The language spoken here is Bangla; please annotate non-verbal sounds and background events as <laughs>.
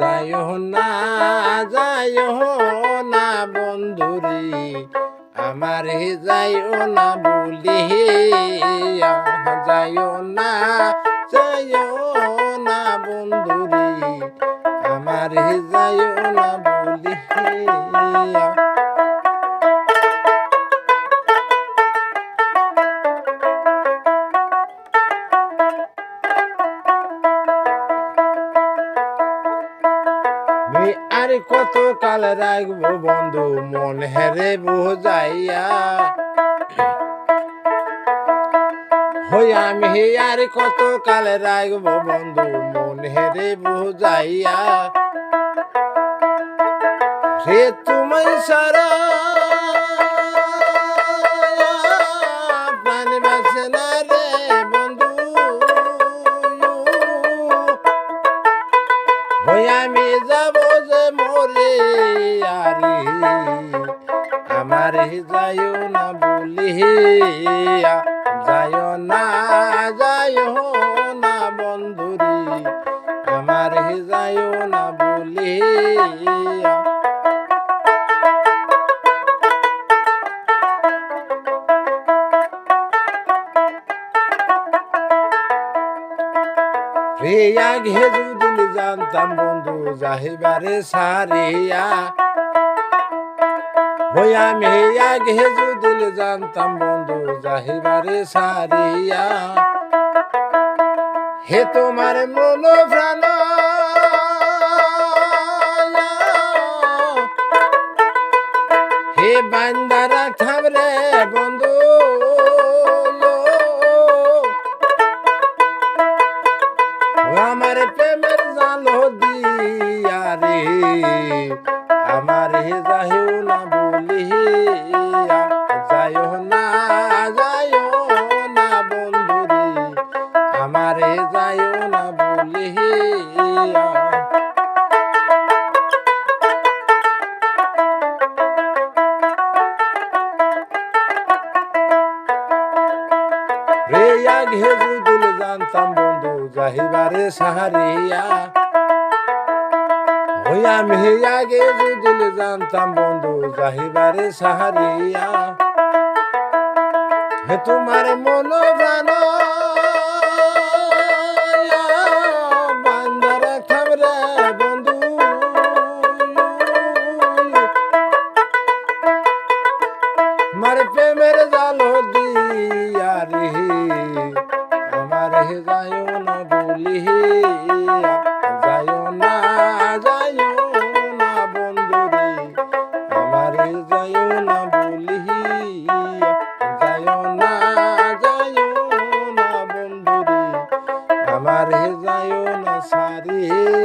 যাইও না যাইও না বন্ধুরি, আমারে যাইও না বলিয়া যাইও না যাইও না বন্ধুরি, আমারে যাইও না বলি বলিয়া আমি আর কত কাল রাখব বন্ধু? মন হেরে বোঝাইয়া। হই আমি আর কত কাল রাখব বন্ধু? মন হেরে বোঝাইয়া। রে তুমি সারা মরে আরে আমারে যাইও না বলিয়া রে আগে যদি জানতাম বন্ধু যাহিবারে সারিয়া। ওই আমি আগে যদি জানতাম বন্ধু যাহিবারে সারিয়া। হে তোমার মন প্রাণ। হে বান্দারা থামরে বন্ধু জালো দিয়া রে। আমার যাইও না বলিয়া, যাইও না যাইও না বন্ধুরে আমার যাইও না বলিয়া। রে, আগে যুদুল জানতাম বন্ধু, যাহিবারে সাহারিয়া। আমি আগে যুদুল জানতাম বন্ধু যাহিবারে সাহারিয়া। হে তোমার মন প্রাণ রে <laughs>